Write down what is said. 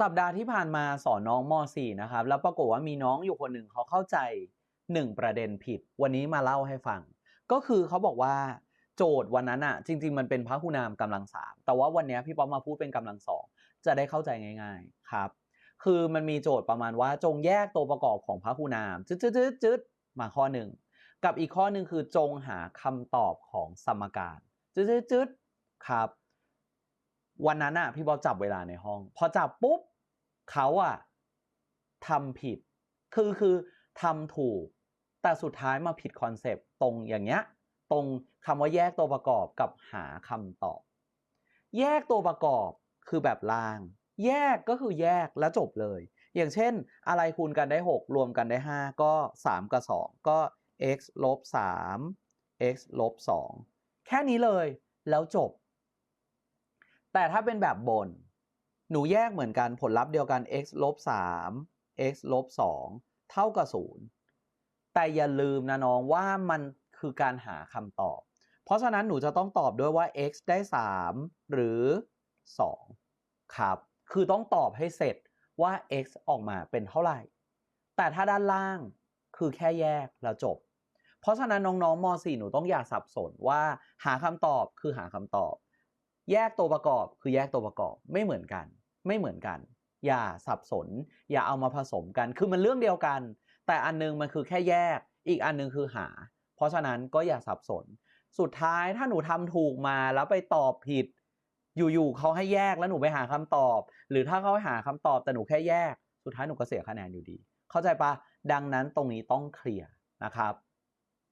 สัปดาห์ที่ผ่านมาสอนน้องม .4 นะครับ แล้วปรากฏว่ามีน้องอยู่คนหนึ่งเขาเข้าใจ 1 ประเด็นผิด วันนี้มาเล่าให้ฟัง ก็คือเขาบอกว่าโจทย์วันนั้นอะจริง ๆ มันเป็นพหุนามกำลังสามแต่ว่าวันนี้พี่ป๊อปมาพูดเป็นกำลังสองจะได้เข้าใจง่าย ๆครับ คือมันมีโจทย์ประมาณว่าจงแยกตัวประกอบของพหุนามจึ๊ดจึ๊ดจึ๊ดจุดมาข้อหนึ่งกับอีกข้อหนึ่งคือจงหาคำตอบของสมการจึ๊ดจึ๊ดจึ๊ดครับ วันนั้นอะพี่บอลจับเวลาในห้อง พอจับปุ๊บเขาอะทำผิด คือคือทำถูก แต่สุดท้ายมาผิดคอนเซปต์ตรงอย่างเงี้ย ตรงคำว่าแยกตัวประกอบกับหาคำตอบ แยกตัวประกอบคือแบบล่าง แยกก็คือแยกแล้วจบเลย อย่างเช่น อะไรคูณกันได้ 6 รวมกันได้ 5 ก็ 3 กับ 2 ก็ x ลบ3 x ลบ2แค่นี้เลยแล้วจบ แต่ถ้าเป็นแบบบน หนูแยกเหมือนกันผลลัพธ์เดียวกัน x ลบ3 x ลบ2เท่ากับ 0 แต่อย่าลืมนะน้องว่ามันคือการหาคำตอบ เพราะฉะนั้นหนูจะต้องตอบด้วยว่า x ได้ 3 หรือ 2 ครับ คือต้องตอบให้เสร็จว่า x ออกมาเป็นเท่าไหร่ แต่ถ้าด้านล่างคือแค่แยกแล้วจบ เพราะฉะนั้นน้องๆม .4 หนูต้องอย่าสับสนว่าหาคำตอบคือหาคำตอบ แยกตัวประกอบคือแยกตัวประกอบไม่เหมือนกัน ไม่เหมือนกัน อย่าสับสน อย่าเอามาผสมกัน คือมันเรื่องเดียวกัน แต่อันนึงมันคือแค่แยก อีกอันนึงคือหา เพราะฉะนั้นก็อย่าสับสน สุดท้ายถ้าหนูทำถูกมาแล้วไปตอบผิด อยู่ๆเขาให้แยกแล้วหนูไปหาคำตอบ หรือถ้าเขาให้หาคำตอบแต่หนูแค่แยก สุดท้ายหนูก็เสียคะแนนอยู่ดี เข้าใจปะดังนั้นตรงนี้ต้องเคลียร์นะครับ